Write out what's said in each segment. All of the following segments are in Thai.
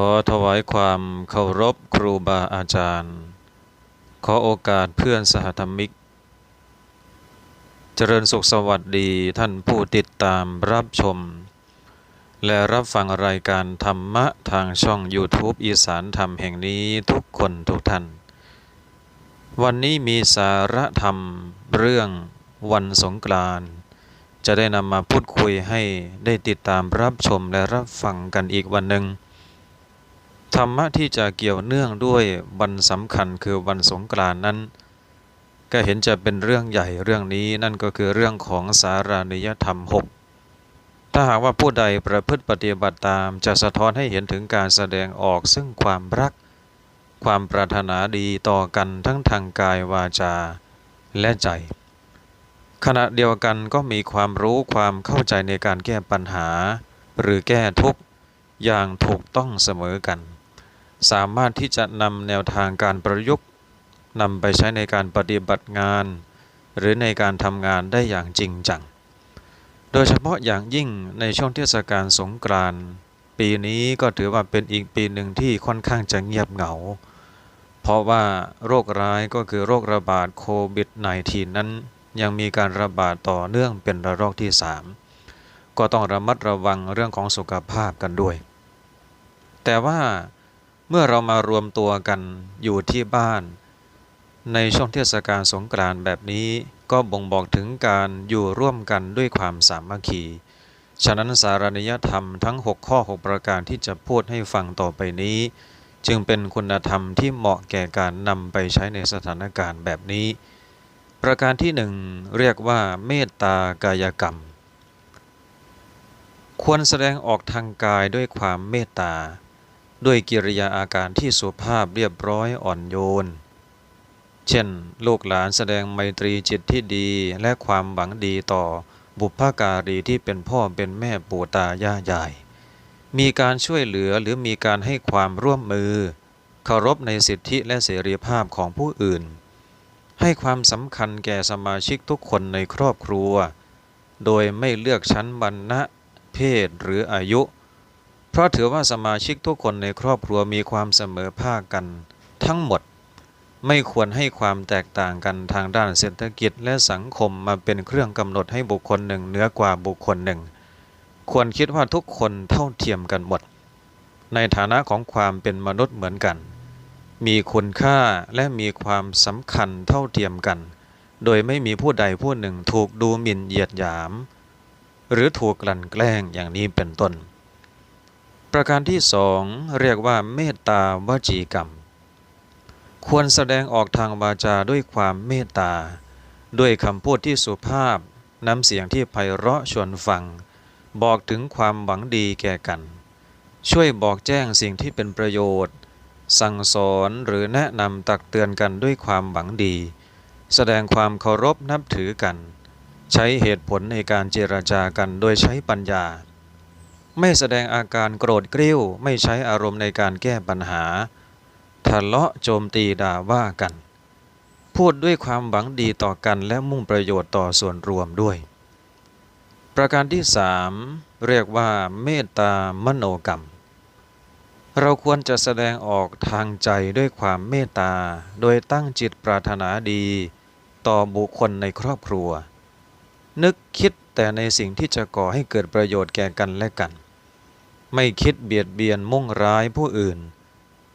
อถวายความเคารพครูบาอาจารย์ ขอโอกาสเพื่อนสหธรรมิก เจริญสุขสวัสดีท่านผู้ติดตามรับชม และรับฟังรายการธรรมะทางช่อง YouTube อีสานธรรมแห่งนี้ทุกคนทุกท่าน วันนี้มีสาระธรรมเรื่องวันสงกรานต์จะได้นำมาพูดคุยให้ได้ติดตามรับชมและรับฟังกันอีกวันหนึ่ง ธรรมะที่จะเกี่ยวเนื่องด้วยวันสำคัญคือวันสงกรานต์นั้น ก็เห็นจะเป็นเรื่องใหญ่เรื่องนี้นั่นก็คือเรื่องของสารานิยธรรมหกถ้าหากว่าผู้ใดประพฤติปฏิบัติตามจะสะท้อนให้เห็นถึงการแสดงออกซึ่งความรัก ความปรารถนาดีต่อกันทั้งทางกายวาจาและใจ ขณะเดียวกันก็มีความรู้ความเข้าใจในการแก้ปัญหา หรือแก้ทุกข์อย่างถูกต้องเสมอกัน สามารถที่จะนำแนวทางการประยุกต์นำไปใช้ในการปฏิบัติงาน หรือในการทำงานได้อย่างจริงจัง โดยเฉพาะอย่างยิ่งในช่วงเทศกาลสงกรานต์ปีนี้ก็ถือว่าเป็นอีกปีหนึ่งที่ค่อนข้างจะเงียบเหงา เพราะว่าโรคร้ายก็คือโรคระบาดโควิด -19 นั้น ยังมีการระบาดต่อเนื่องเป็นระลอกที่ 3 ก็ต้องระมัดระวังเรื่องของสุขภาพกันด้วย แต่ว่า เมื่อเรามารวมตัวกันอยู่ที่บ้าน ในช่วงเทศกาลสงกรานต์แบบนี้ก็บ่งบอกถึงการอยู่ร่วมกันด้วยความสามัคคี ฉะนั้นสารนิยธรรมทั้ง 6 ข้อ 6 ประการที่จะพูดให้ฟังต่อไปนี้ จึงเป็นคุณธรรมที่เหมาะแก่การนำไปใช้ในสถานการณ์แบบนี้ ประการที่หนึ่งเรียกว่าเมตตากายกรรม ควรแสดงออกทางกายด้วยความเมตตา ด้วยกิริยาอาการที่สุภาพเรียบร้อยอ่อนโยน เช่น ลูกหลานแสดงไมตรีจิตที่ดีและความหวังดีต่อบุพการีที่เป็นพ่อเป็นแม่ปู่ตายายาย มีการช่วยเหลือหรือมีการให้ความร่วมมือ เคารพในสิทธิและเสรีภาพของผู้อื่น ให้ความสำคัญแก่สมาชิกทุกคนในครอบครัว โดยไม่เลือกชั้นวรรณะ เพศหรืออายุ เพราะถือว่าสมาชิกทุกคนในครอบครัวมีความเสมอภาคกัน ทั้งหมดไม่ควรให้ความแตกต่างกันทางด้านเศรษฐกิจและสังคมมาเป็นเครื่องกำหนดให้บุคคลหนึ่งเหนือกว่าบุคคลหนึ่ง ควรคิดว่าทุกคนเท่าเทียมกันหมด ในฐานะของความเป็นมนุษย์เหมือนกัน มีคุณค่าและมีความสำคัญเท่าเทียมกัน โดยไม่มีผู้ใดผู้หนึ่งถูกดูหมิ่นเหยียดหยาม หรือถูกกลั่นแกล้งอย่างนี้เป็นต้น ประการที่สองเรียกว่าเมตตาวจีกรรม ควรแสดงออกทางวาจาด้วยความเมตตา ด้วยคำพูดที่สุภาพน้ำเสียงที่ไพเราะชวนฟัง บอกถึงความหวังดีแก่กัน ช่วยบอกแจ้งสิ่งที่เป็นประโยชน์ สั่งสอนหรือแนะนำตักเตือนกันด้วยความหวังดี แสดงความเคารพนับถือกัน ใช้เหตุผลในการเจรจากันโดยใช้ปัญญา ไม่แสดงอาการโกรธกริ้ว ไม่ใช้อารมณ์ในการแก้ปัญหา ทะเลาะโจมตีด่าว่ากัน พูดด้วยความหวังดีต่อกันและมุ่งประโยชน์ต่อส่วนรวมด้วย ประการที่สามเรียกว่าเมตตามโนกรรม เราควรจะแสดงออกทางใจด้วยความเมตตา โดยตั้งจิตปรารถนาดี ต่อบุคคลในครอบครัว นึกคิดแต่ในสิ่งที่จะก่อให้เกิดประโยชน์แก่กันและกัน ไม่คิดเบียดเบียนมุ่งร้ายผู้อื่น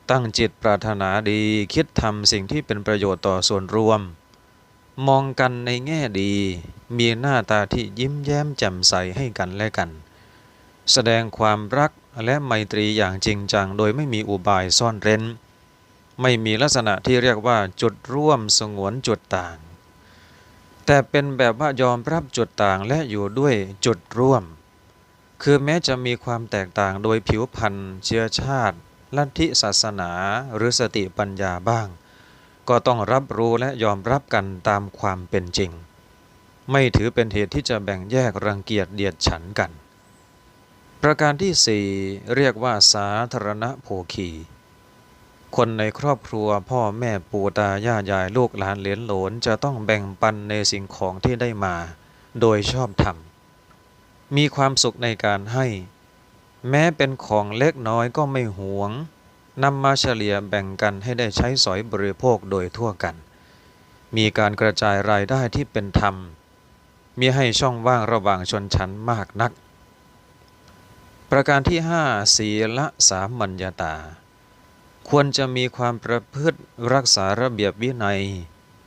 ตั้งจิตปรารถนาดีคิดทำสิ่งที่เป็นประโยชน์ต่อส่วนรวม มองกันในแง่ดี มีหน้าตาที่ยิ้มแย้มแจ่มใสให้กันและกัน แสดงความรักและไมตรีอย่างจริงจัง โดยไม่มีอุบายซ่อนเร้น ไม่มีลักษณะที่เรียกว่าจุดร่วมสงวนจุดต่าง แต่เป็นแบบว่ายอมรับจุดต่างและอยู่ด้วยจุดร่วม คือแม้จะมีความแตกต่างโดยผิวพรรณเชื้อชาติ ลัทธิศาสนาหรือสติปัญญาบ้าง ก็ต้องรับรู้และยอมรับกันตามความเป็นจริง ไม่ถือเป็นเหตุที่จะแบ่งแยกรังเกียจเดียดฉันกัน ประการที่สี่เรียกว่าสาธารณโภคีคนในครอบครัวพ่อแม่ปู่ตาย่ายายลูกหลานเหลนโหลนจะต้องแบ่งปันในสิ่งของที่ได้มา โดยชอบธรรม มีความสุขในการให้ แม้เป็นของเล็กน้อยก็ไม่หวงนำมาเฉลี่ยแบ่งกันให้ได้ใช้สอยบริโภคโดยทั่วกัน มีการกระจายรายได้ที่เป็นธรรม มีให้ช่องว่างระหว่างชนชั้นมากนัก ประการที่ 5 ศีละสามัญญาตา ควรจะมีความประพฤติรักษาระเบียบวินัย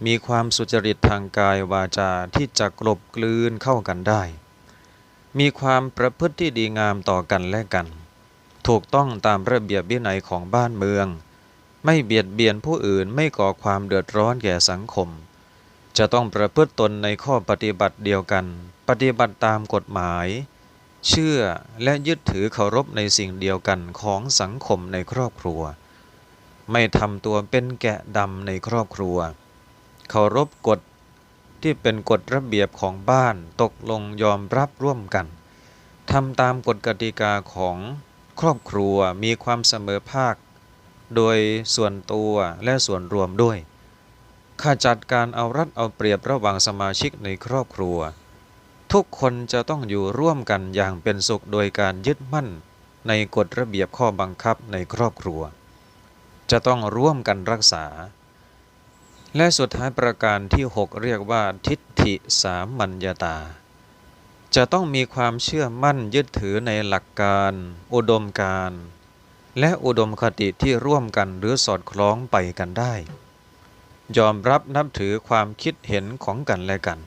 มีความสุจริตทางกายวาจาที่จะกลบกลืนเข้ากันได้ มีความประพฤติที่ดีงามต่อกันและกัน ถูกต้องตามระเบียบวินัยของบ้านเมือง ไม่เบียดเบียนผู้อื่นไม่ก่อความเดือดร้อนแก่สังคม จะต้องประพฤติตนในข้อปฏิบัติเดียวกัน ปฏิบัติตามกฎหมาย เชื่อและยึดถือเคารพในสิ่งเดียวกันของสังคมในครอบครัว ไม่ทำตัวเป็นแกะดำในครอบครัว เคารพกฎ ที่เป็นกฎระเบียบของบ้านตกลงยอมรับร่วมกันทำตามกฎกติกาของครอบครัวมีความเสมอภาค โดยส่วนตัวและส่วนรวมด้วยขจัดการเอารัดเอาเปรียบระหว่างสมาชิกในครอบครัว ทุกคนจะต้องอยู่ร่วมกันอย่างเป็นสุขโดยการยึดมั่นในกฎระเบียบข้อบังคับในครอบครัว จะต้องร่วมกันรักษา และสุดท้ายประการที่ 6 เรียกว่าทิฏฐิสามัญญาตา จะต้องมีความเชื่อมั่นยึดถือในหลักการ อุดมการ และอุดมคติที่ร่วมกันหรือสอดคล้องไปกันได้ ยอมรับนับถือความคิดเห็นของกันและกัน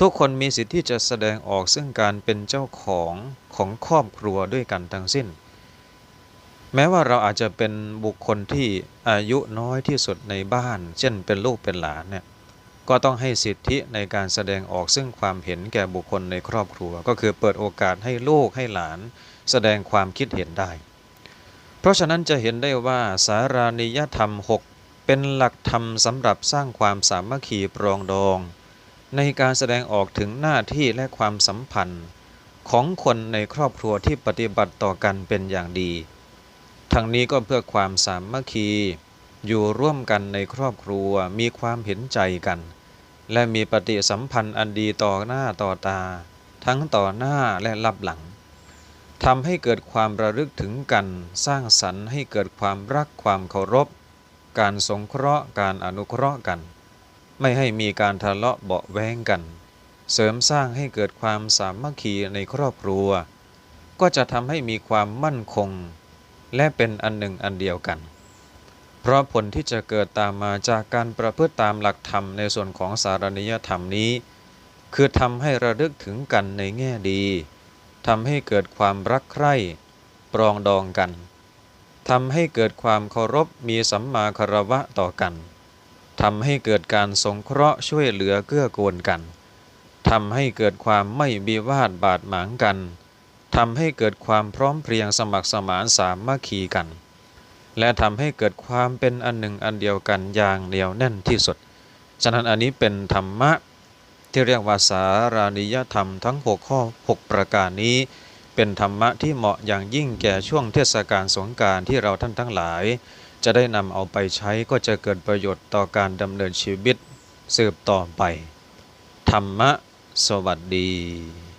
ทุกคนมีสิทธิ์ที่จะแสดงออกซึ่งการเป็นเจ้าของของครอบครัวด้วยกันทั้งสิ้น แม้ว่าเราอาจจะเป็นบุคคลที่อายุน้อยที่สุดในบ้าน เช่นเป็นลูกเป็นหลานเนี่ยก็ต้องให้สิทธิในการแสดงออกซึ่งความเห็นแก่บุคคลในครอบครัว ก็คือเปิดโอกาสให้ลูกให้หลาน แสดงความคิดเห็นได้ เพราะฉะนั้นจะเห็นได้ว่าสารานิยธรรม 6 เป็นหลักธรรมสำหรับสร้างความสามัคคีปรองดอง ในการแสดงออกถึงหน้าที่และความสัมพันธ์ ของคนในครอบครัวที่ปฏิบัติต่อกันเป็นอย่างดี ทั้งนี้ก็เพื่อความสามัคคี อยู่ร่วมกันในครอบครัวมีความเห็นใจกัน และมีปฏิสัมพันธ์อันดีต่อหน้าต่อตา ทั้งต่อหน้าและลับหลังทำให้เกิดความระลึกถึงกัน สร้างสรรค์ให้เกิดความรักความเคารพ การสงเคราะห์การอนุเคราะห์กัน ไม่ให้มีการทะเลาะเบาแวงกัน เสริมสร้างให้เกิดความสามัคคีในครอบครัว ก็จะทำให้มีความมั่นคง และเป็นอันหนึ่งอันเดียวกัน เพราะผลที่จะเกิดตามมาจากการประพฤติตามหลักธรรมในส่วนของสารนิยธรรมนี้ คือทำให้ระลึกถึงกันในแง่ดีทำให้เกิดความรักใคร่ ปรองดองกันทำให้เกิดความเคารพมีสัมมาคารวะต่อกันทำให้เกิดการสงเคราะห์ช่วยเหลือเกื้อกูลกันทำให้เกิดความไม่บีวาดบาดหมางกัน ทำให้เกิดความพร้อมเพรียงสมัครสมานสามัคคีกัน และทำให้เกิดความเป็นอันหนึ่งอันเดียวกันอย่างเหนียวแน่นที่สุด ฉะนั้นอันนี้เป็นธรรมะที่เรียกว่าสารานิยธรรมทั้ง 6 ข้อ 6 ประการนี้ เป็นธรรมะที่เหมาะอย่างยิ่งแก่ช่วงเทศกาลสงการที่เราท่านทั้งหลาย จะได้นำเอาไปใช้ก็จะเกิดประโยชน์ต่อการดำเนินชีวิตสืบต่อไป ธรรมะ สวัสดี